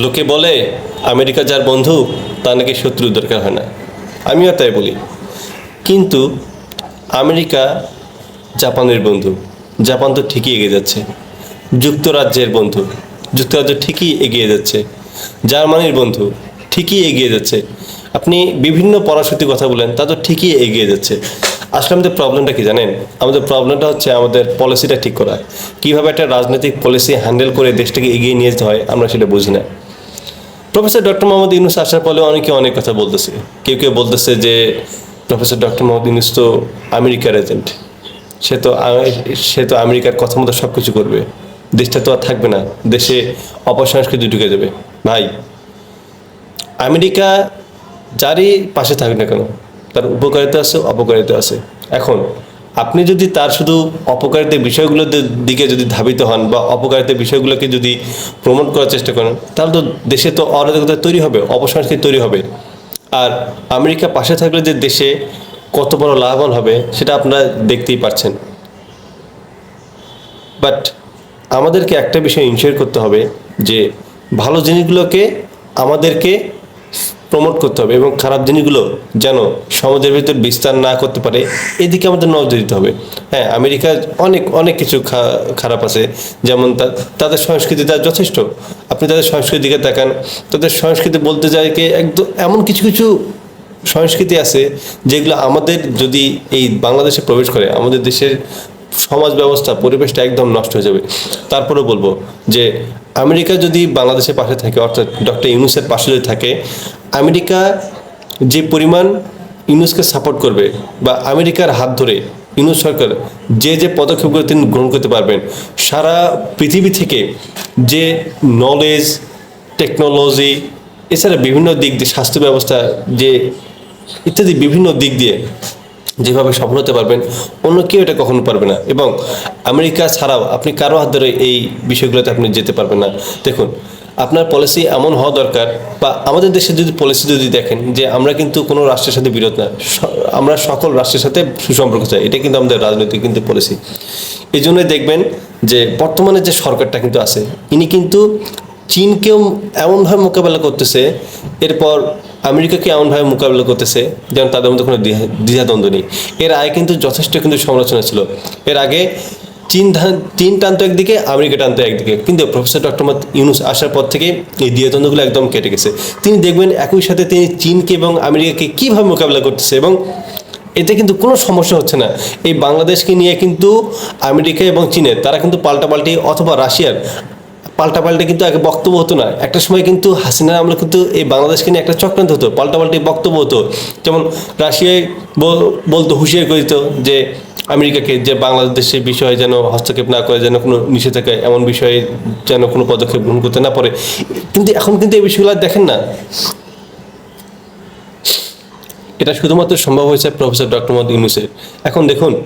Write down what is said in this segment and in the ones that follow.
লোকে বলে, আমেরিকা যার বন্ধু তা নাকি শত্রুর দরকার হয় না। আমিও তাই বলি। কিন্তু আমেরিকা জাপানের বন্ধু। জাপান তো ঠিকই এগিয়ে যাচ্ছে। যুক্তরাজ্যের বন্ধু। যুক্তরাজ্য ঠিকই এগিয়ে যাচ্ছে। জার্মানির বন্ধু। ঠিকই এগিয়ে যাচ্ছে। আপনি বিভিন্ন পরাশক্তি কথা বলেন, তা তো ঠিকই এগিয়ে যাচ্ছে। আসলে আমাদের প্রবলেমটা কি জানেন? আমাদের প্রবলেমটা হচ্ছে আমাদের পলিসিটা ঠিক করা। কীভাবে একটা রাজনৈতিক পলিসি হ্যান্ডেল করে দেশটাকে এগিয়ে নিয়ে যেতে হয়, আমরা সেটা বুঝি না। প্রফেসর ডক্টর মোহাম্মদ ইউনুস আসার ফলে অনেকে অনেক কথা বলতেছে। কেউ কেউ বলতেছে যে, প্রফেসর ডক্টর মোহাম্মদ ইউনুস তো আমেরিকার এজেন্ট। সে তো সে তো আমেরিকার কথা মতো সব কিছু করবে। দেশটা তো আর থাকবে না। দেশে অপসংস্কৃতি ঢুকে যাবে। ভাই, আমেরিকা যারই পাশে থাকবে না কেন, তার উপকারিতা আছে, অপকারিতা আছে। এখন আপনি যদি তার শুধু অপকারিতার বিষয়গুলোর দিকে যদি ধাবিত হন বা অপকারিতার বিষয়গুলোকে যদি প্রমোট করার চেষ্টা করেন, তাহলে তো দেশে তো অরাজকতা তৈরি হবে, অপসংস্কৃতি তৈরি হবে। আর আমেরিকা পাশে থাকলে যে দেশে কত বড় লাভবান হবে, সেটা আপনারা দেখতেই পাচ্ছেন বাট আমাদেরকে একটা বিষয় ইনশিওর করতে হবে যে ভালো জিনিসগুলোকে আমাদেরকে প্রমোট করতে হবে এবং খারাপ জিনিসগুলো যেন সমাজের ভিতর বিস্তার না করতে পারে, এদিকে আমাদের নজর দিতে হবে। হ্যাঁ আমেরিকা অনেক অনেক কিছু খারাপ আছে। যেমন তাদের সংস্কৃতি তার যথেষ্ট। আপনি তাদের সংস্কৃতির দিকে তাকান, তাদের সংস্কৃতি বলতে যায় কি একদম এমন কিছু কিছু সংস্কৃতি আছে যেগুলো আমাদের যদি এই বাংলাদেশে প্রবেশ করে, আমাদের দেশের সমাজ ব্যবস্থা, পরিবেশটা একদম নষ্ট হয়ে যাবে। তারপরে বলব যে, আমেরিকা যদি বাংলাদেশের পাশে থাকে, অর্থাৎ ডক্টর ইউনুসের পাশে যদি থাকে, আমেরিকা যে পরিমাণ ইউনুসকে সাপোর্ট করবে বা আমেরিকার হাত ধরে ইউনুস সরকার যে যে পদক্ষেপগুলো তিনি গ্রহণ করতে পারবেন, সারা পৃথিবী থেকে যে নলেজ টেকনোলজি এছাড়া বিভিন্ন দিক দিয়ে স্বাস্থ্য ব্যবস্থা, যে ইত্যাদি বিভিন্ন দিক দিয়ে যেভাবে সফল হতে পারবেন, অন্য কেউ এটা কখনো পারবে না। এবং আমেরিকা ছাড়াও আপনি কারও হাত ধরে এই বিষয়গুলোতে আপনি যেতে পারবেন না। দেখুন, আপনার পলিসি এমন হওয়া দরকার বা আমাদের দেশে যদি পলিসি যদি দেখেন যে আমরা কিন্তু কোনো রাষ্ট্রের সাথে বিরোধ না আমরা সকল রাষ্ট্রের সাথে সুসম্পর্ক চাই। এটা কিন্তু আমাদের রাজনৈতিক কিন্তু পলিসি এই জন্যই দেখবেন যে বর্তমানে যে সরকারটা কিন্তু আছে, ইনি কিন্তু চীনকেও এমনভাবে মোকাবেলা করতেছে, এরপর আমেরিকাকে এমনভাবে মোকাবিলা করতেছে যেন তাদের মধ্যে কোনো দ্বিধা- দ্বিধাদ্বন্দ্ব নেই। এর আগে কিন্তু যথেষ্ট কিন্তু সমালোচনা ছিল। এর আগে চীন চীন টানতো একদিকে, আমেরিকা টানতো একদিকে। কিন্তু প্রফেসর ডক্টর মোহাম্মদ ইউনুস আসার পর থেকে এই দ্বিধাদ্বন্দ্বগুলো একদম কেটে গেছে। তিনি দেখবেন একই সাথে তিনি চীনকে এবং আমেরিকাকে কীভাবে মোকাবিলা করতেছে এবং এতে কিন্তু কোনো সমস্যা হচ্ছে না। এই বাংলাদেশকে নিয়ে কিন্তু আমেরিকা এবং চীনের, তারা কিন্তু পাল্টাপাল্টি অথবা রাশিয়ার পাল্টাপাল্টি কিন্তু আগে বক্তব্য হতো না। একটা সময় কিন্তু হাসিনা আমরা কিন্তু এই বাংলাদেশকে নিয়ে একটা চক্রান্ত হতো, পাল্টাপাল্টি বক্তব্য হতো। যেমন রাশিয়ায় বল- বলতো, হুঁশিয়ার করিত যে আমেরিকাকে, যে বাংলাদেশের বিষয়ে যেন হস্তক্ষেপ না করে, যেন কোনো নিষেধাজ্ঞা, এমন বিষয়ে যেন কোনো পদক্ষেপ গ্রহণ করতে না পারে। কিন্তু এখন কিন্তু এই বিষয়গুলো দেখেন না। এটা শুধুমাত্র সম্ভব হয়েছে প্রফেসর ডক্টর মোহাম্মদ ইউনুসের। এখন দেখুন,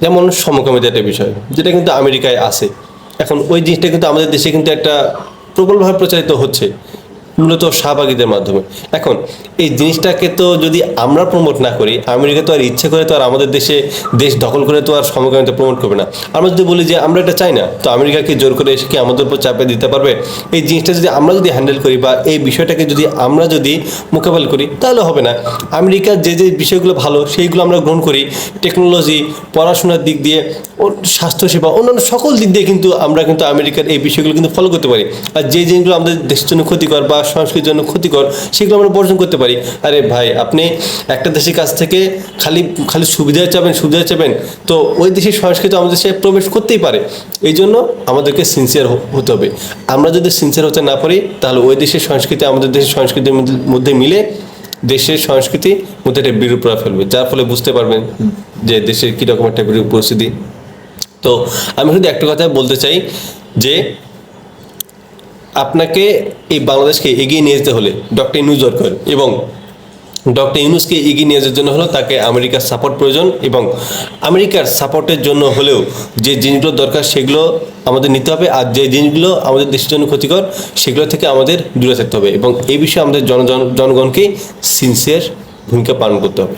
যেমন সমকামিতা একটা বিষয়, যেটা কিন্তু আমেরিকায় আছে। এখন ওই জিনিসটা কিন্তু আমাদের দেশে কিন্তু একটা প্রবলভাবে প্রচারিত হচ্ছে। মূলত শাহবাগীদের মাধ্যমে। এখন, এই জিনিসটাকে তো যদি আমরা প্রমোট না করি, আমেরিকা তো আর ইচ্ছে করে তো আর আমাদের দেশে দেশ দখল করে তো আর সমকামিতা প্রমোট করবে না। আমরা যদি বলি যে আমরা এটা চাই না, তো আমেরিকাকে জোর করে এসে কি আমাদের উপর চাপে দিতে পারবে? এই জিনিসটা যদি আমরা যদি হ্যান্ডেল করি বা এই বিষয়টাকে যদি আমরা যদি মোকাবেলা করি, তাহলে হবে না। আমেরিকার যে যে বিষয়গুলো ভালো, সেইগুলো আমরা গ্রহণ করি। টেকনোলজি পড়াশোনার দিক দিয়ে স্বাস্থ্যসেবা, অন্যান্য সকল দিক দিয়ে কিন্তু আমরা কিন্তু আমেরিকার এই বিষয়গুলো কিন্তু ফলো করতে পারি। আর যে জিনিসগুলো আমাদের দেশের জন্য ক্ষতিকর বা সংস্কৃতির জন্য ক্ষতিকর, সেগুলো আমরা বর্জন করতে পারি। আরে ভাই, আপনি একটা দেশের কাছ থেকে খালি খালি সুবিধা চাবেন সুবিধা চাবেন তো ওই দেশের সংস্কৃতি আমাদের দেশে প্রবেশ করতেই পারে। এই জন্য আমাদেরকে সিনসিয়ার হতে হবে। আমরা যদি সিনসিয়ার হতে না পারি, তাহলে ওই দেশের সংস্কৃতি, আমাদের দেশের সংস্কৃতির মধ্যে মিলে দেশের সংস্কৃতি মধ্যে একটা বিরূপ প্রভাব ফেলবে। যার ফলে বুঝতে পারবেন যে দেশের কীরকম একটা বিরূপ পরিস্থিতি। তো আমি শুধু একটা কথা বলতে চাই যে আপনাকে এই বাংলাদেশকে এগিয়ে নিয়ে যেতে হলে ডক্টর ইনুজ দরকার এবং ডক্টর ইউনুসকে এগিয়ে নিয়ে যাওয়ার জন্য হলো তাকে আমেরিকার সাপোর্ট প্রয়োজন এবং আমেরিকার সাপোর্টের জন্য হলেও যে জিনিসগুলো দরকার সেগুলো আমাদের নিতে হবে আর যে জিনিসগুলো আমাদের দেশের জন্য ক্ষতিকর সেগুলো থেকে আমাদের দূরে থাকতে হবে এবং এই বিষয়ে আমাদের জন, জন- জনগণকেই সিনসিয়ার ভূমিকা পালন করতে হবে।